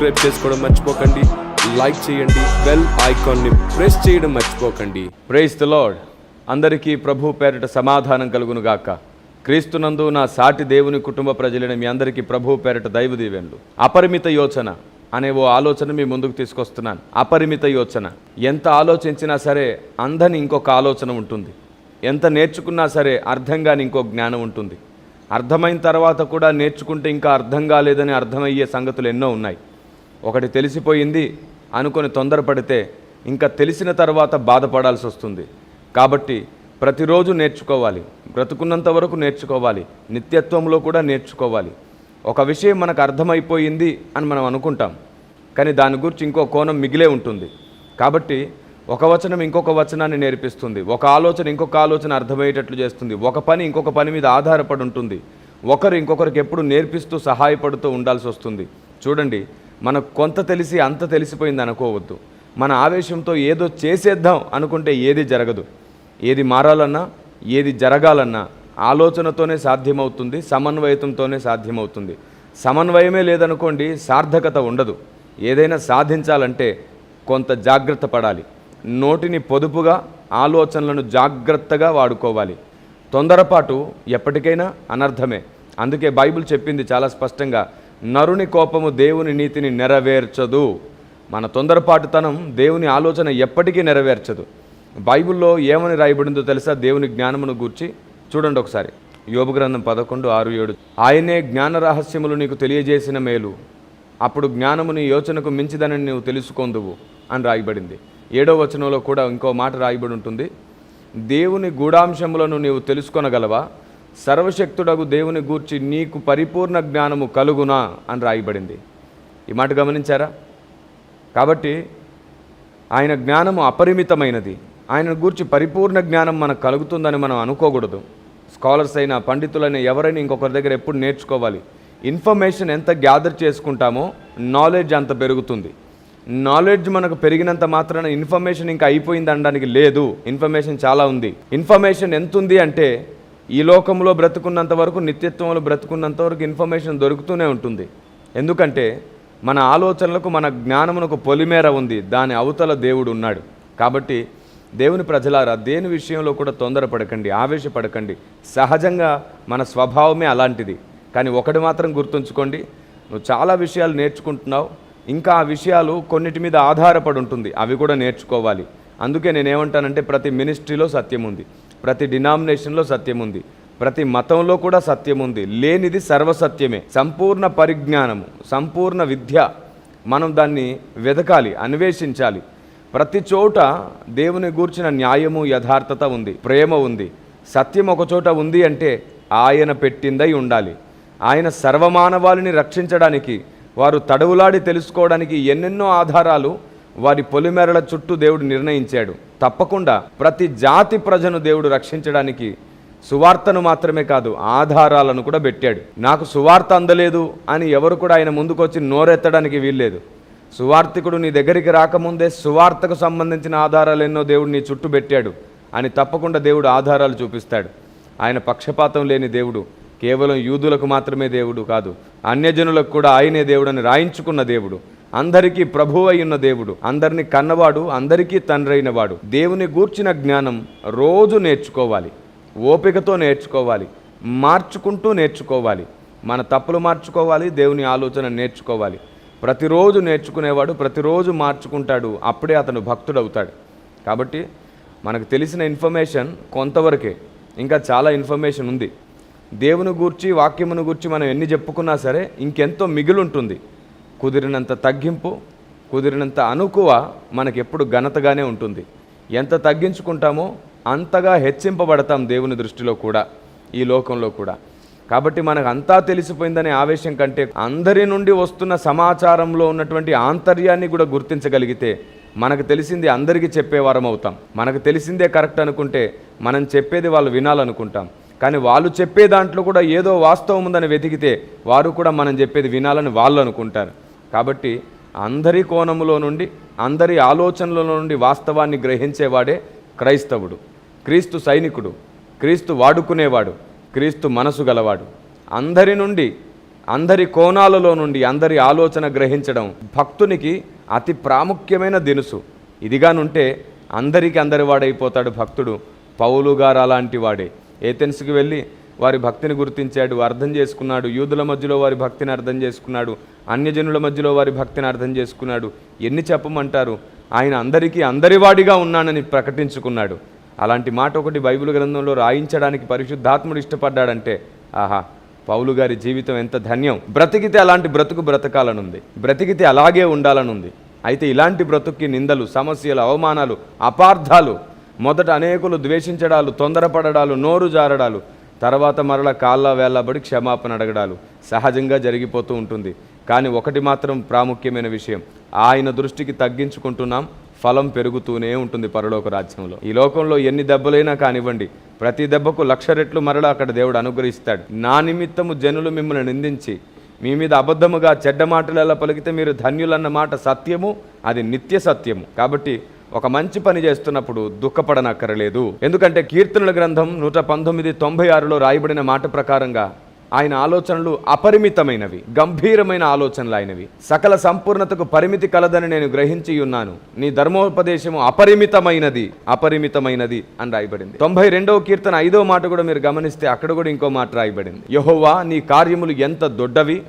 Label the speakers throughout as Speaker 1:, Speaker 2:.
Speaker 1: Subscribe చేసుకోవడం మర్చిపోకండి. Like చేయండి. బెల్ ఐకాన్ని ప్రెస్ చేయడం మర్చిపోకండి.
Speaker 2: ప్రైజ్ ద లాడ్ అందరికీ ప్రభు పేరిట సమాధానం కలుగును గాక. క్రీస్తునందు నా సాటి దేవుని కుటుంబ ప్రజలైన మీ అందరికీ ప్రభు పేరిట దైవ దీవెన్లు. అపరిమిత యోచన అనే ఓ ఆలోచన మీ ముందుకు తీసుకొస్తున్నాను. అపరిమిత యోచన. ఎంత ఆలోచించినా సరే అందని ఇంకొక ఆలోచన ఉంటుంది. ఎంత నేర్చుకున్నా సరే అర్థం కాని ఇంకో జ్ఞానం ఉంటుంది. అర్థమైన తర్వాత కూడా నేర్చుకుంటే ఇంకా అర్థం కాలేదని అర్థమయ్యే సంగతులు ఎన్నో ఉన్నాయి. ఒకటి తెలిసిపోయింది అనుకొని తొందరపడితే ఇంకా తెలిసిన తర్వాత బాధపడాల్సి వస్తుంది. కాబట్టి ప్రతిరోజు నేర్చుకోవాలి. బ్రతుకున్నంత వరకు నేర్చుకోవాలి. నిత్యత్వంలో కూడా నేర్చుకోవాలి. ఒక విషయం మనకు అర్థమైపోయింది అని మనం అనుకుంటాం. కానీ దాని గురించి ఇంకో కోణం మిగిలే ఉంటుంది. కాబట్టి ఒక వచనం ఇంకొక వచనాన్ని నేర్పిస్తుంది. ఒక ఆలోచన ఇంకొక ఆలోచన అర్థమయ్యేటట్లు చేస్తుంది. ఒక పని ఇంకొక పని మీద ఆధారపడి ఉంటుంది. ఒకరు ఇంకొకరికి ఎప్పుడు నేర్పిస్తూ సహాయపడుతూ ఉండాల్సి వస్తుంది. చూడండి మనకు కొంత తెలిసి అంత తెలిసిపోయింది అనుకోవద్దు. మన ఆవేశంతో ఏదో చేసేద్దాం అనుకుంటే ఏది జరగదు. ఏది మారాలన్నా ఏది జరగాలన్నా ఆలోచనతోనే సాధ్యమవుతుంది సమన్వయతంతోనే సాధ్యమవుతుంది. సమన్వయమే లేదనుకోండి సార్థకత ఉండదు. ఏదైనా సాధించాలంటే కొంత జాగ్రత్త పడాలి. నోటిని పొదుపుగా ఆలోచనలను జాగ్రత్తగా వాడుకోవాలి. తొందరపాటు ఎప్పటికైనా అనర్థమే. అందుకే బైబిల్ చెప్పింది చాలా స్పష్టంగా నరుని కోపము దేవుని నీతిని నెరవేర్చదు. మన తొందరపాటుతనం దేవుని ఆలోచన ఎప్పటికీ నెరవేర్చదు. బైబిల్లో ఏమని రాయబడిందో తెలుసా? దేవుని జ్ఞానమును గూర్చి చూడండి ఒకసారి. యోగ గ్రంథం పదకొండు ఆరు ఏడు. ఆయనే జ్ఞాన రహస్యములు నీకు తెలియజేసిన మేలు. అప్పుడు జ్ఞానముని యోచనకు మించిదని నువ్వు తెలుసుకొందువు అని రాయబడింది. ఏడో వచనంలో కూడా ఇంకో మాట రాయబడి ఉంటుంది. దేవుని గూఢాంశములను నీవు తెలుసుకొనగలవా? సర్వశక్తుడగు దేవుని గూర్చి నీకు పరిపూర్ణ జ్ఞానము కలుగునా అని రాయబడింది. ఈ మాట గమనించారా? కాబట్టి ఆయన జ్ఞానము అపరిమితమైనది. ఆయన గూర్చి పరిపూర్ణ జ్ఞానం మనకు కలుగుతుందని మనం అనుకోకూడదు. స్కాలర్స్ అయినా పండితులైన ఎవరైనా ఇంకొకరి దగ్గర ఎప్పుడు నేర్చుకోవాలి. ఇన్ఫర్మేషన్ ఎంత గ్యాదర్ చేసుకుంటామో నాలెడ్జ్ అంత పెరుగుతుంది. నాలెడ్జ్ మనకు పెరిగినంత మాత్రాన ఇన్ఫర్మేషన్ ఇంకా అయిపోయింది అనడానికి లేదు. ఇన్ఫర్మేషన్ చాలా ఉంది. ఇన్ఫర్మేషన్ ఎంత ఉంది అంటే ఈ లోకంలో బ్రతుకున్నంత వరకు నిత్యత్వంలో బ్రతుకున్నంత వరకు ఇన్ఫర్మేషన్ దొరుకుతూనే ఉంటుంది. ఎందుకంటే మన ఆలోచనలకు మన జ్ఞానమునకు పొలిమేర ఉంది. దాని అవతల దేవుడు ఉన్నాడు. కాబట్టి దేవుని ప్రజలారా దేని విషయంలో కూడా తొందరపడకండి ఆవేశపడకండి. సహజంగా మన స్వభావమే అలాంటిది. కానీ ఒకటి మాత్రం గుర్తుంచుకోండి నువ్వు చాలా విషయాలు నేర్చుకుంటున్నావు. ఇంకా ఆ విషయాలు కొన్నిటి మీద ఆధారపడి ఉంటుంది. అవి కూడా నేర్చుకోవాలి. అందుకే నేనేమంటానంటే ప్రతి మినిస్ట్రీలో సత్యం ఉంది. ప్రతి డినామినేషన్లో సత్యం ఉంది. ప్రతి మతంలో కూడా సత్యం ఉంది. లేనిది సర్వసత్యమే. సంపూర్ణ పరిజ్ఞానము సంపూర్ణ విద్య. మనం దాన్ని వెదకాలి అన్వేషించాలి. ప్రతి చోట దేవుని గూర్చిన న్యాయము యథార్థత ఉంది ప్రేమ ఉంది. సత్యం ఒక చోట ఉంది అంటే ఆయన పెట్టిందై ఉండాలి. ఆయన సర్వమానవాళిని రక్షించడానికి వారు తడవులాడి తెలుసుకోవడానికి ఎన్నెన్నో ఆధారాలు వారి పొలిమేరల చుట్టూ దేవుడు నిర్ణయించాడు. తప్పకుండా ప్రతి జాతి ప్రజను దేవుడు రక్షించడానికి సువార్తను మాత్రమే కాదు ఆధారాలను కూడా పెట్టాడు. నాకు సువార్త అందలేదు అని ఎవరు కూడా ఆయన ముందుకొచ్చి నోరెత్తడానికి వీల్లేదు. సువార్తికుడు నీ దగ్గరికి రాకముందే సువార్తకు సంబంధించిన ఆధారాలు ఎన్నో దేవుడు నీ చుట్టూ పెట్టాడు అని తప్పకుండా దేవుడు ఆధారాలు చూపిస్తాడు. ఆయన పక్షపాతం లేని దేవుడు కేవలం యూదులకు మాత్రమే దేవుడు కాదు అన్యజనులకు కూడా ఆయనే దేవుడు అని రాయించుకున్న దేవుడు. అందరికీ ప్రభు ఉన్న దేవుడు అందరిని కన్నవాడు అందరికీ తండ్రైన వాడు. దేవుని గూర్చిన జ్ఞానం రోజు నేర్చుకోవాలి ఓపికతో నేర్చుకోవాలి మార్చుకుంటూ నేర్చుకోవాలి. మన తప్పులు మార్చుకోవాలి దేవుని ఆలోచన నేర్చుకోవాలి. ప్రతిరోజు నేర్చుకునేవాడు ప్రతిరోజు మార్చుకుంటాడు అప్పుడే అతను భక్తుడవుతాడు. కాబట్టి మనకు తెలిసిన ఇన్ఫర్మేషన్ కొంతవరకే ఇంకా చాలా ఇన్ఫర్మేషన్ ఉంది. దేవుని గూర్చి వాక్యమును గూర్చి మనం ఎన్ని చెప్పుకున్నా సరే ఇంకెంతో మిగిలుంటుంది. కుదిరినంత తగ్గింపు కుదిరినంత అనుకువ మనకెప్పుడు ఘనతగానే ఉంటుంది. ఎంత తగ్గించుకుంటామో అంతగా హెచ్చింపబడతాం దేవుని దృష్టిలో కూడా ఈ లోకంలో కూడా. కాబట్టి మనకు అంతా తెలిసిపోయిందనే ఆవేశం కంటే అందరి నుండి వస్తున్న సమాచారంలో ఉన్నటువంటి ఆంతర్యాన్ని కూడా గుర్తించగలిగితే మనకు తెలిసింది అందరికీ చెప్పేవారం అవుతాం. మనకు తెలిసిందే కరెక్ట్ అనుకుంటే మనం చెప్పేది వాళ్ళు వినాలనుకుంటాం. కానీ వాళ్ళు చెప్పే దాంట్లో కూడా ఏదో వాస్తవం ఉందని వెతికితే వారు కూడా మనం చెప్పేది వినాలని వాళ్ళు అనుకుంటారు. కాబట్టి అందరి కోణములో నుండి అందరి ఆలోచనల నుండి వాస్తవాన్ని గ్రహించేవాడే క్రైస్తవుడు. క్రీస్తు సైనికుడు క్రీస్తు వాడుకునేవాడు క్రీస్తు మనసు గలవాడు. అందరి నుండి అందరి కోణాలలో నుండి అందరి ఆలోచన గ్రహించడం భక్తునికి అతి ప్రాముఖ్యమైన దినుసు. ఇదిగానుంటే అందరికీ అందరి వాడైపోతాడు భక్తుడు. పౌలు గారు అలాంటి వాడే. ఏథెన్స్కి వెళ్ళి వారి భక్తిని గుర్తించాడు అర్థం చేసుకున్నాడు. యూదుల మధ్యలో వారి భక్తిని అర్థం చేసుకున్నాడు. అన్యజనుల మధ్యలో వారి భక్తిని అర్థం చేసుకున్నాడు. ఎన్ని చెప్పమంటారు? ఆయన అందరికీ అందరివాడిగా ఉన్నానని ప్రకటించుకున్నాడు. అలాంటి మాట ఒకటి బైబిల్ గ్రంథంలో రాయించడానికి పరిశుద్ధాత్ముడు ఇష్టపడ్డాడంటే ఆహా పౌలు గారి జీవితం ఎంత ధన్యం. బ్రతికితే అలాంటి బ్రతుకు బ్రతకాలనుంది. బ్రతికితే అలాగే ఉండాలనుంది. అయితే ఇలాంటి బ్రతుక్కి నిందలు సమస్యలు అవమానాలు అపార్థాలు మొదట అనేకులు ద్వేషించడాలు తొందరపడడాలు నోరు జారడాలు తర్వాత మరల కాళ్ళ వేళ్ళబడి క్షమాపణ అడగడాలు సహజంగా జరిగిపోతూ ఉంటుంది. కానీ ఒకటి మాత్రం ప్రాముఖ్యమైన విషయం ఆయన దృష్టికి తగ్గించుకుంటున్నాం ఫలం పెరుగుతూనే ఉంటుంది పరలోక రాజ్యంలో. ఈ లోకంలో ఎన్ని దెబ్బలైనా కానివ్వండి ప్రతి దెబ్బకు లక్ష రెట్లు మరల అక్కడ దేవుడు అనుగ్రహిస్తాడు. నా నిమిత్తము జనులు మిమ్మల్ని నిందించి మీ మీద అబద్ధముగా చెడ్డ మాటలు ఎలా పలికితే మీరు ధన్యులన్న మాట సత్యము అది నిత్య సత్యము. కాబట్టి ఒక మంచి పని చేస్తున్నప్పుడు దుఃఖపడనక్కరలేదు. ఎందుకంటే కీర్తనల గ్రంథం నూట పంతొమ్మిది తొంభై ఆరులో రాయబడిన మాట ప్రకారంగా ఆయన ఆలోచనలు అపరిమితమైనవి గంభీరమైన ఆలోచనలు ఆయనవి సకల సంపూర్ణతకు పరిమితి కలదని నేను గ్రహించి ఉన్నాను. నీ ధర్మోపదేశము అపరిమితమైనది అపరిమితమైనది అని రాయబడింది. తొంభై రెండవ కీర్తన ఐదో మాట కూడా మీరు గమనిస్తే అక్కడ కూడా ఇంకో మాట రాయబడింది. యహోవా నీ కార్యములు ఎంత దొడ్డవి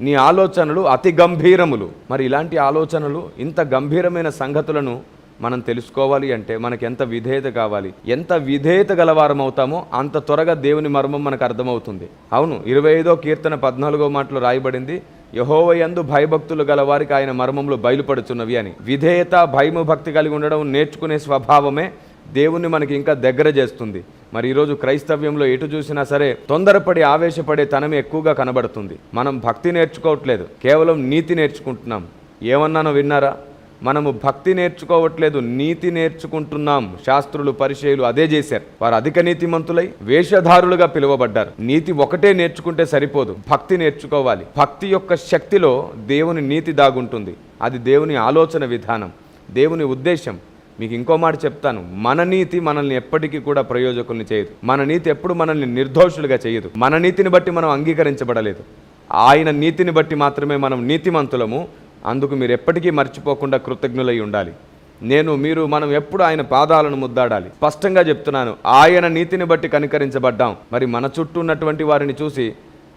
Speaker 2: నీ ఆలోచనలు అతి గంభీరములు. మరి ఇలాంటి ఆలోచనలు ఇంత గంభీరమైన సంగతులను మనం తెలుసుకోవాలి అంటే మనకి ఎంత విధేయత కావాలి ఎంత విధేయత గలవారం అవుతామో అంత త్వరగా దేవుని మర్మం మనకు అర్థమవుతుంది. అవును ఇరవై ఐదో కీర్తన పద్నాలుగో మాటలో రాయబడింది యహోవయందు భయభక్తులు గల వారికి ఆయన మర్మంలో బయలుపడుచున్నవి అని. విధేయత భయము భక్తి కలిగి ఉండడం నేర్చుకునే స్వభావమే దేవుణ్ణి మనకి ఇంకా దగ్గర చేస్తుంది. మరి ఈరోజు క్రైస్తవ్యంలో ఎటు చూసినా సరే తొందరపడి ఆవేశపడే తనమే ఎక్కువగా కనబడుతుంది. మనం భక్తి నేర్చుకోవట్లేదు కేవలం నీతి నేర్చుకుంటున్నాం. ఏమన్నానో విన్నారా? మనము భక్తి నేర్చుకోవట్లేదు నీతి నేర్చుకుంటున్నాం. శాస్త్రులు పరిచయులు అదే చేశారు. వారు అధిక నీతిమంతులై వేషధారులుగా పిలువబడ్డారు. నీతి ఒకటే నేర్చుకుంటే సరిపోదు. భక్తి నేర్చుకోవాలి. భక్తి యొక్క శక్తిలో దేవుని నీతి దాగుంటుంది. అది దేవుని ఆలోచన విధానం దేవుని ఉద్దేశం. మీకు ఇంకో మాట చెప్తాను. మన నీతి మనల్ని ఎప్పటికీ కూడా ప్రయోజకుల్ని చేయదు. మన నీతి ఎప్పుడు మనల్ని నిర్దోషులుగా చేయదు. మన నీతిని బట్టి మనం అంగీకరించబడలేదు. ఆయన నీతిని బట్టి మాత్రమే మనం నీతిమంతులము. అందుకు మీరు ఎప్పటికీ మర్చిపోకుండా కృతజ్ఞులై ఉండాలి. నేను మీరు మనం ఎప్పుడు ఆయన పాదాలను ముద్దాడాలి. స్పష్టంగా చెప్తున్నాను ఆయన నీతిని బట్టి కనికరించబడ్డాం. మరి మన చుట్టూ ఉన్నటువంటి వారిని చూసి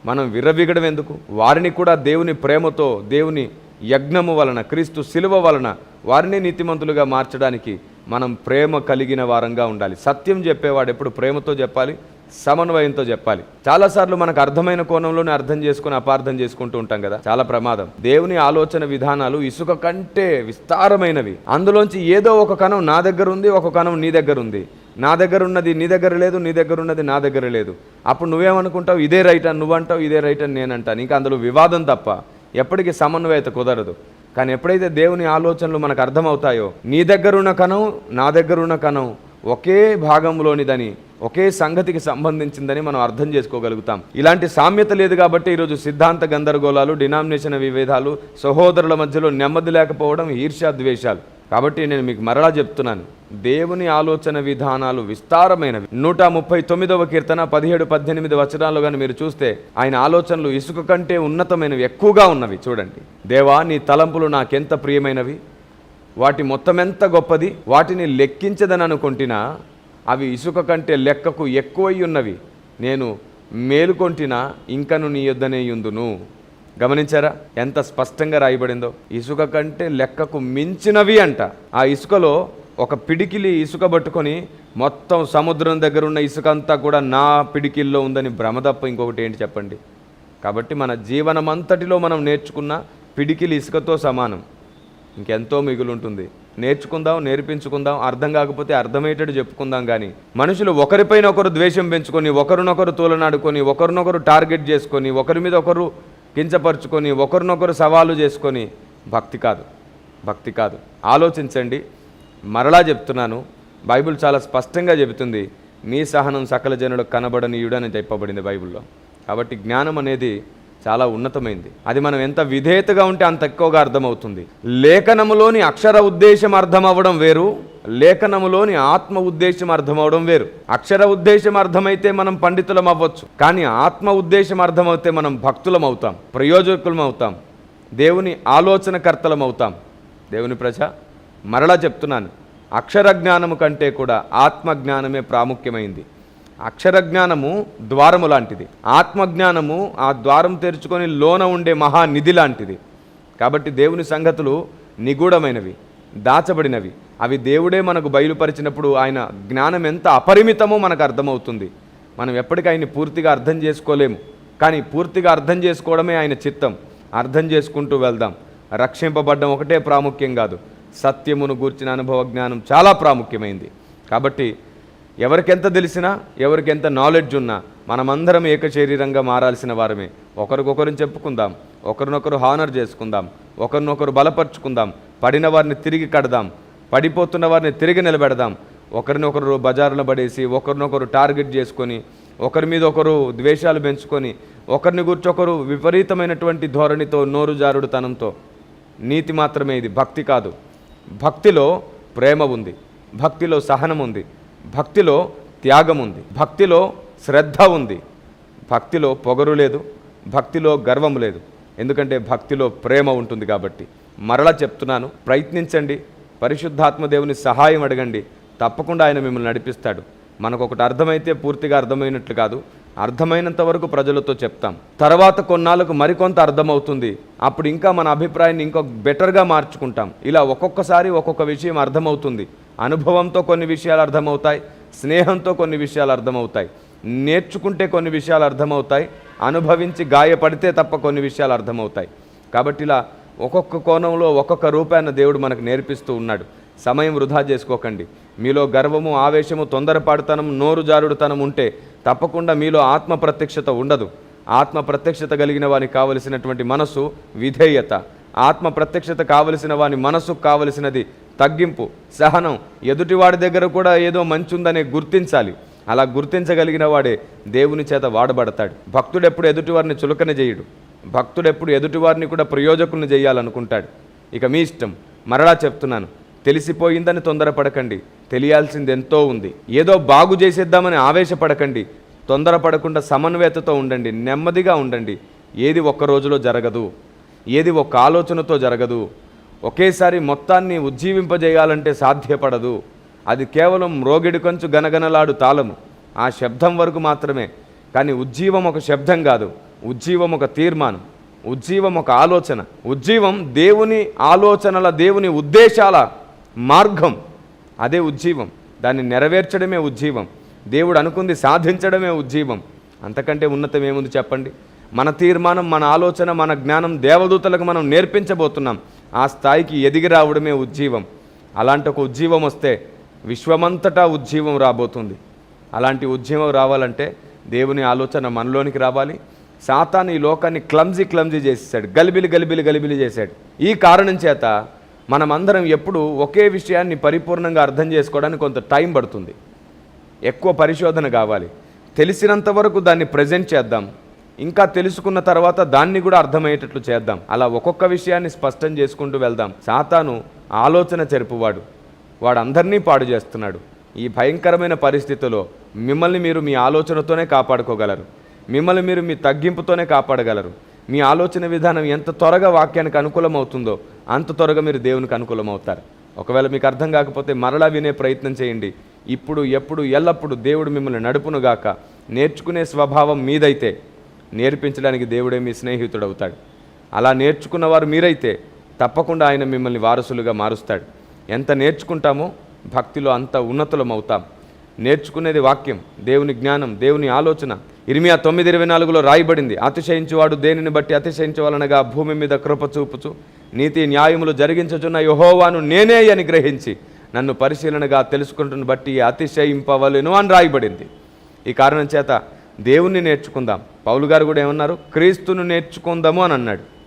Speaker 2: మనం విర్రవిగడం ఎందుకు? వారిని కూడా దేవుని ప్రేమతో దేవుని యజ్ఞము వలన క్రీస్తు శిలువ వలన వారిని నీతిమంతులుగా మార్చడానికి మనం ప్రేమ కలిగిన వారంగా ఉండాలి. సత్యం చెప్పేవాడు ఎప్పుడు ప్రేమతో చెప్పాలి? సమన్వయంతో చెప్పాలి. చాలాసార్లు మనకు అర్థమైన కోణంలోనే అర్థం చేసుకుని అపార్థం చేసుకుంటూ ఉంటాం కదా. చాలా ప్రమాదం. దేవుని ఆలోచన విధానాలు ఇసుక కంటే విస్తారమైనవి. అందులోంచి ఏదో ఒక కణం నా దగ్గర ఉంది ఒక కణం నీ దగ్గర ఉంది. నా దగ్గర ఉన్నది నీ దగ్గర లేదు నీ దగ్గర ఉన్నది నా దగ్గర లేదు. అప్పుడు నువ్వేమనుకుంటావు? ఇదే రైట్ అని నువ్వంటావు ఇదే రైట్ అని నేనంటాను ఇంకా అందులో వివాదం తప్ప ఎప్పటికీ సమన్వయత కుదరదు. కానీ ఎప్పుడైతే దేవుని ఆలోచనలు మనకు అర్థమవుతాయో నీ దగ్గర ఉన్న కణం నా దగ్గర ఉన్న కణం ఒకే భాగంలోనిదని ఒకే సంగతికి సంబంధించిందని మనం అర్థం చేసుకోగలుగుతాం. ఇలాంటి సామ్యత లేదు కాబట్టి ఈరోజు సిద్ధాంత గందరగోళాలు డినామినేషన్ విభేదాలు సహోదరుల మధ్యలో నెమ్మది లేకపోవడం ఈర్ష్యాద్వేషాలు కాబట్టి నేను మీకు మరలా చెప్తున్నాను. దేవుని ఆలోచన విధానాలు విస్తారమైనవి. నూట ముప్పై తొమ్మిదవ కీర్తన పదిహేడు పద్దెనిమిది వచనాలు కానీ మీరు చూస్తే ఆయన ఆలోచనలు ఇసుక కంటే ఉన్నతమైనవి ఎక్కువగా ఉన్నవి. చూడండి. దేవా నీ తలంపులు నాకెంత ప్రియమైనవి? వాటి మొత్తం ఎంత గొప్పది? వాటిని లెక్కించదని అనుకుంటున్నా అవి ఇసుక కంటే లెక్కకు ఎక్కువై ఉన్నవి. నేను మేలుకొంటినా ఇంకను నీ యొద్దనే యుందును. గమనించారా? ఎంత స్పష్టంగా రాయబడిందో. ఇసుక కంటే లెక్కకు మించినవి అంట. ఆ ఇసుకలో ఒక పిడికిలి ఇసుక పట్టుకొని మొత్తం సముద్రం దగ్గర ఉన్న ఇసుక అంతా కూడా నా పిడికిల్లో ఉందని భ్రమ తప్ప ఇంకొకటి ఏంటి చెప్పండి? కాబట్టి మన జీవనం అంతటిలో మనం నేర్చుకున్న పిడికిలి ఇసుకతో సమానం. ఇంకెంతో మిగులుంటుంది. నేర్చుకుందాం నేర్పించుకుందాం అర్థం కాకపోతే అర్థమయ్యేటట్టు చెప్పుకుందాం కానీ మనుషులు ఒకరిపైన ఒకరు ద్వేషం పెంచుకొని ఒకరినొకరు తూలనాడుకొని ఒకరినొకరు టార్గెట్ చేసుకొని ఒకరి మీద ఒకరు కించపరుచుకొని ఒకరినొకరు సవాలు చేసుకొని భక్తి కాదు భక్తి కాదు. ఆలోచించండి. మరలా చెప్తున్నాను. బైబిల్ చాలా స్పష్టంగా చెబుతుంది మీ సహనం సకల జనులకు కనబడనీయుడని చెప్పబడింది బైబిల్లో. కాబట్టి జ్ఞానం అనేది చాలా ఉన్నతమైంది. అది మనం ఎంత విధేయతగా ఉంటే అంత ఎక్కువగా అర్థమవుతుంది. లేఖనములోని అక్షర ఉద్దేశం అర్థం అవ్వడం వేరు లేఖనములోని ఆత్మ ఉద్దేశం అర్థమవడం వేరు. అక్షర ఉద్దేశం అర్థమైతే మనం పండితులం అవ్వచ్చు కానీ ఆత్మ ఉద్దేశం అర్థమవుతే మనం భక్తులం అవుతాం ప్రయోజకులం అవుతాం దేవుని ఆలోచనకర్తలం అవుతాం. దేవుని ప్రజ మరలా చెప్తున్నాను అక్షర జ్ఞానము కంటే కూడా ఆత్మ జ్ఞానమే ప్రాముఖ్యమైంది. అక్షర జ్ఞానము ద్వారము లాంటిది. ఆత్మజ్ఞానము ఆ ద్వారం తెరుచుకొని లోన ఉండే మహానిధి లాంటిది. కాబట్టి దేవుని సంగతులు నిగూఢమైనవి దాచబడినవి. అవి దేవుడే మనకు బయలుపరిచినప్పుడు ఆయన జ్ఞానం ఎంత అపరిమితమో మనకు అర్థమవుతుంది. మనం ఎప్పటికీ ఆయన్ని పూర్తిగా అర్థం చేసుకోలేము. కానీ పూర్తిగా అర్థం చేసుకోవడమే ఆయన చిత్తం. అర్థం చేసుకుంటూ వెళ్దాం. రక్షింపబడ్డం ఒకటే ప్రాముఖ్యం కాదు. సత్యమును గూర్చిన అనుభవ జ్ఞానం చాలా ప్రాముఖ్యమైంది. కాబట్టి ఎవరికెంత తెలిసినా ఎవరికెంత నాలెడ్జ్ ఉన్నా మనమందరం ఏకశరీరంగా మారాల్సిన వారమే. ఒకరికొకరిని చెప్పుకుందాం ఒకరినొకరు హానర్ చేసుకుందాం ఒకరినొకరు బలపరుచుకుందాం పడిన వారిని తిరిగి కడదాం పడిపోతున్న వారిని తిరిగి నిలబెడదాం ఒకరినొకరు బజార్లో పడేసి ఒకరినొకరు టార్గెట్ చేసుకొని ఒకరి మీద ఒకరు ద్వేషాలు పెంచుకొని ఒకరిని గురించి ఒకరు విపరీతమైనటువంటి ధోరణితో నోరు జారుడుతనంతో నీతి మాత్రమే ఇది భక్తి కాదు. భక్తిలో ప్రేమ ఉంది భక్తిలో సహనం ఉంది భక్తిలో త్యాగం ఉంది. భక్తిలో శ్రద్ధ ఉంది. భక్తిలో పొగరు లేదు. భక్తిలో గర్వం లేదు. ఎందుకంటే భక్తిలో ప్రేమ ఉంటుంది కాబట్టి. మరలా చెప్తున్నాను ప్రయత్నించండి. పరిశుద్ధాత్మ దేవుని సహాయం అడగండి. తప్పకుండా ఆయన మిమ్మల్ని నడిపిస్తాడు. మనకు ఒకటి అర్థమైతే పూర్తిగా అర్థమైనట్లు కాదు. అర్థమైనంత వరకు ప్రజలతో చెప్తాం. తర్వాత కొన్నాళ్ళకు మరికొంత అర్థమవుతుంది. అప్పుడు ఇంకా మన అభిప్రాయాన్ని ఇంకొక బెటర్గా మార్చుకుంటాం. ఇలా ఒక్కొక్కసారి ఒక్కొక్క విషయం అర్థమవుతుంది. అనుభవంతో కొన్ని విషయాలు అర్థమవుతాయి స్నేహంతో కొన్ని విషయాలు అర్థమవుతాయి నేర్చుకుంటే కొన్ని విషయాలు అర్థమవుతాయి అనుభవించి గాయపడితే తప్ప కొన్ని విషయాలు అర్థమవుతాయి. కాబట్టి ఇలా ఒక్కొక్క కోణంలో ఒక్కొక్క రూపాయన దేవుడు మనకు నేర్పిస్తూ ఉన్నాడు. సమయం వృధా చేసుకోకండి. మీలో గర్వము ఆవేశము తొందరపాడుతనం నోరు జారుడుతనం ఉంటే తప్పకుండా మీలో ఆత్మ ప్రత్యక్షత ఉండదు. ఆత్మ ప్రత్యక్షత కలిగిన వారికి కావలసినటువంటి మనసు విధేయత. ఆత్మ ప్రత్యక్షత కావలసిన వాని మనసుకు కావలసినది తగ్గింపు సహనం. ఎదుటివాడి దగ్గర కూడా ఏదో మంచి ఉందని గుర్తించాలి. అలా గుర్తించగలిగిన వాడే దేవుని చేత వాడబడతాడు. భక్తుడు ఎప్పుడు ఎదుటివారిని చులకన చేయడు భక్తుడు ఎప్పుడు ఎదుటివారిని కూడా ప్రయోజకులను చేయాలనుకుంటాడు ఇక మీ ఇష్టం. మరలా చెప్తున్నాను. తెలిసిపోయిందని తొందరపడకండి. తెలియాల్సింది ఎంతో ఉంది. ఏదో బాగు చేసేద్దామని ఆవేశపడకండి. తొందరపడకుండా సమన్వయతతో ఉండండి. నెమ్మదిగా ఉండండి. ఏది ఒక్క రోజులో జరగదు. ఏది ఒక ఆలోచనతో జరగదు. ఒకేసారి మొత్తాన్ని ఉజ్జీవింపజేయాలంటే సాధ్యపడదు. అది కేవలం రోగిడి కంచు గనగనలాడు తాళము ఆ శబ్దం వరకు మాత్రమే. కానీ ఉజ్జీవం ఒక శబ్దం కాదు. ఉజ్జీవం ఒక తీర్మానం. ఉజ్జీవం ఒక ఆలోచన. ఉజ్జీవం దేవుని ఆలోచనల దేవుని ఉద్దేశాల మార్గం. అదే ఉజ్జీవం. దాన్ని నెరవేర్చడమే ఉజ్జీవం. దేవుడు అనుకుంది సాధించడమే ఉజ్జీవం. అంతకంటే ఉన్నతం ఏముంది చెప్పండి? మన తీర్మానం మన ఆలోచన మన జ్ఞానం దేవదూతలకు మనం నేర్పించబోతున్నాం. ఆ స్థాయికి ఎదిగి రావడమే ఉజ్జీవం. అలాంటి ఒక ఉజ్జీవం వస్తే విశ్వమంతటా ఉజ్జీవం రాబోతుంది. అలాంటి ఉజ్జీవం రావాలంటే దేవుని ఆలోచన మనలోనికి రావాలి. సాతాను ఈ లోకాన్ని క్లమ్జీ క్లమ్జీ చేసేసాడు. గలిబిలి గలిబిలి గలిబిలి చేశాడు ఈ కారణం చేత మనమందరం ఎప్పుడు ఒకే విషయాన్ని పరిపూర్ణంగా అర్థం చేసుకోవడానికి కొంత టైం పడుతుంది. ఎక్కువ పరిశోధన కావాలి. తెలిసినంత వరకు దాన్ని ప్రజెంట్ చేద్దాం. ఇంకా తెలుసుకున్న తర్వాత దాన్ని కూడా అర్థమయ్యేటట్లు చేద్దాం. అలా ఒక్కొక్క విషయాన్ని స్పష్టం చేసుకుంటూ వెళ్దాం. సాతాను ఆలోచన చెరుపువాడు. వాడు అందరినీ పాడు చేస్తున్నాడు. ఈ భయంకరమైన పరిస్థితిలో మిమ్మల్ని మీరు మీ ఆలోచనతోనే కాపాడుకోగలరు. మిమ్మల్ని మీరు మీ తగ్గింపుతోనే కాపాడగలరు. మీ ఆలోచన విధానం ఎంత త్వరగా వాక్యానికి అనుకూలమవుతుందో అంత త్వరగా మీరు దేవునికి అనుకూలమవుతారు. ఒకవేళ మీకు అర్థం కాకపోతే మరలా వినే ప్రయత్నం చేయండి. ఇప్పుడు ఎప్పుడు ఎల్లప్పుడు దేవుడు మిమ్మల్ని నడుపునుగాక నేర్చుకునే స్వభావం మీదైతే నేర్పించడానికి దేవుడే మీ స్నేహితుడు అవుతాడు అలా నేర్చుకున్నవారు మీరైతే తప్పకుండా ఆయన మిమ్మల్ని వారసులుగా మారుస్తాడు. ఎంత నేర్చుకుంటామో భక్తిలో అంత ఉన్నతులం అవుతాం నేర్చుకునేది వాక్యం దేవుని జ్ఞానం దేవుని ఆలోచన. ఇరిమియా తొమ్మిది ఇరవై నాలుగులో రాయబడింది అతిశయించువాడు దేనిని బట్టి అతిశయించవలనగా భూమి మీద కృప చూపుచు నీతి న్యాయములు జరిగించుచున్న యహోవాను నేనే అని గ్రహించి నన్ను పరిశీలనగా తెలుసుకుంటున్న బట్టి అతిశయింపవలను అని రాయబడింది. ఈ కారణం చేత దేవుణ్ణి నేర్చుకుందాం. పౌలు గారు కూడా ఏమన్నారు? క్రీస్తును నేర్చుకుందాము అని అన్నాడు.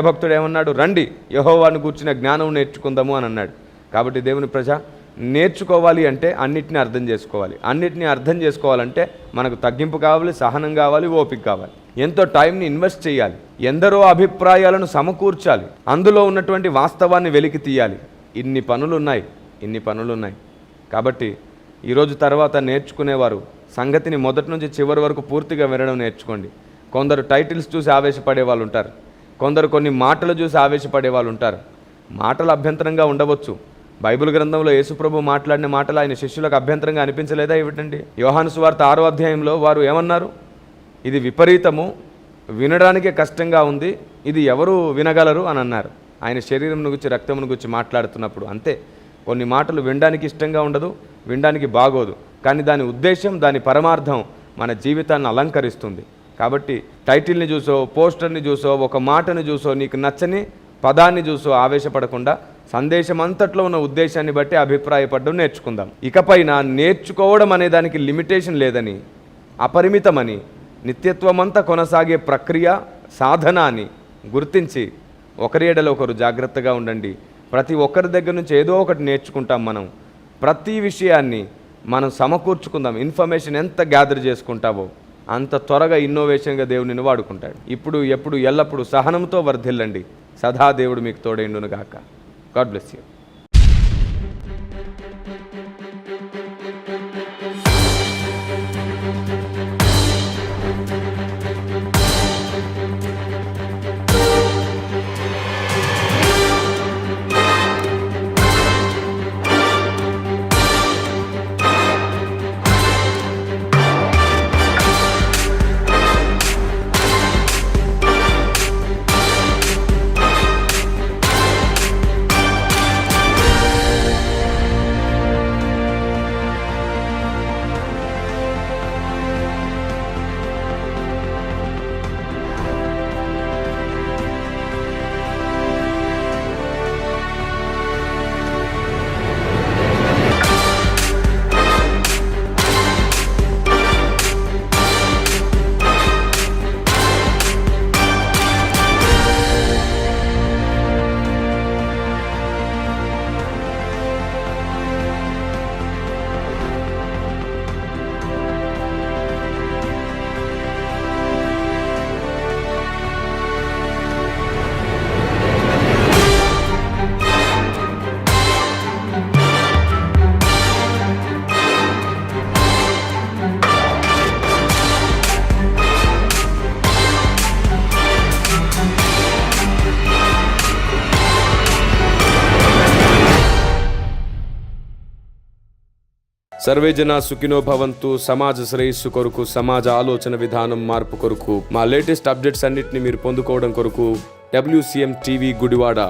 Speaker 2: భక్తుడు ఏమన్నాడు? రండి యహోవాను కూర్చిన జ్ఞానం నేర్చుకుందాము అని అన్నాడు. కాబట్టి దేవుని ప్రజ నేర్చుకోవాలి అంటే అన్నిటిని అర్థం చేసుకోవాలి. అన్నిటిని అర్థం చేసుకోవాలంటే మనకు తగ్గింపు కావాలి సహనం కావాలి ఓపిక కావాలి. ఎంతో టైంని ఇన్వెస్ట్ చేయాలి. ఎందరో అభిప్రాయాలను సమకూర్చాలి. అందులో ఉన్నటువంటి వాస్తవాన్ని వెలికి తీయాలి. ఇన్ని పనులు ఉన్నాయి ఇన్ని పనులు ఉన్నాయి కాబట్టి ఈరోజు తర్వాత నేర్చుకునేవారు సంగతిని మొదటి నుంచి చివరి వరకు పూర్తిగా వినడం నేర్చుకోండి. కొందరు టైటిల్స్ చూసి ఆవేశపడే వాళ్ళు ఉంటారు కొందరు కొన్ని మాటలు చూసి ఆవేశపడే వాళ్ళు ఉంటారు మాటలు అభ్యంతరంగా ఉండవచ్చు. బైబిల్ గ్రంథంలో యేసుప్రభు మాట్లాడిన మాటలు ఆయన శిష్యులకు అభ్యంతరంగా అనిపించలేదా ఏమిటండి? యోహాను సువార్త ఆరో అధ్యాయంలో వారు ఏమన్నారు? ఇది విపరీతము వినడానికే కష్టంగా ఉంది ఇది ఎవరు వినగలరు అని అన్నారు. ఆయన శరీరం గురించి రక్తమును గురించి మాట్లాడుతున్నప్పుడు అంతే. కొన్ని మాటలు వినడానికి ఇష్టంగా ఉండదు వినడానికి బాగోదు. కానీ దాని ఉద్దేశం దాని పరమార్థం మన జీవితాన్ని అలంకరిస్తుంది. కాబట్టి టైటిల్ని చూసో పోస్టర్ని చూసో ఒక మాటను చూసో నీకు నచ్చని పదాన్ని చూసో ఆవేశపడకుండా సందేశం అంతట్లో ఉన్న ఉద్దేశాన్ని బట్టి అభిప్రాయపడడం నేర్చుకుందాం. ఇకపైన నేర్చుకోవడం అనే దానికి లిమిటేషన్ లేదని అపరిమితమని నిత్యత్వమంతా కొనసాగే ప్రక్రియ సాధన అని గుర్తించి ఒకరి ఎడలో ఒకరు జాగ్రత్తగా ఉండండి. ప్రతి ఒక్కరి దగ్గర నుంచి ఏదో ఒకటి నేర్చుకుంటాం మనం. ప్రతి విషయాన్ని మనం సమకూర్చుకుందాం. ఇన్ఫర్మేషన్ ఎంత గ్యాదర్ చేసుకుంటావో అంత త్వరగా ఇన్నోవేషన్గా దేవుడిని వాడుకుంటాడు. ఇప్పుడు ఎప్పుడు ఎల్లప్పుడూ సహనంతో వర్ధిల్లండి. సదా దేవుడు మీకు తోడైండును గాక గాడ్ బ్లెస్ యూ
Speaker 1: సర్వే జన సుఖినో భవంతు సమాజ శ్రేయస్సు కొరకు సమాజ ఆలోచన విధానం మార్పు కొరకు. మా లేటెస్ట్ అప్డేట్స్ అన్నిటిని మీరు పొందుకోవడం కొరకు డబ్ల్యూసిఎం టీవీ గుడివాడ.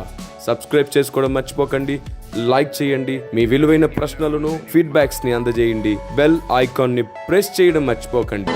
Speaker 1: సబ్స్క్రైబ్ చేసుకోవడం మర్చిపోకండి. లైక్ చేయండి. మీ విలువైన ప్రశ్నలను ఫీడ్బ్యాక్స్ని అందజేయండి. బెల్ ఐకాన్ని ప్రెస్ చేయడం మర్చిపోకండి.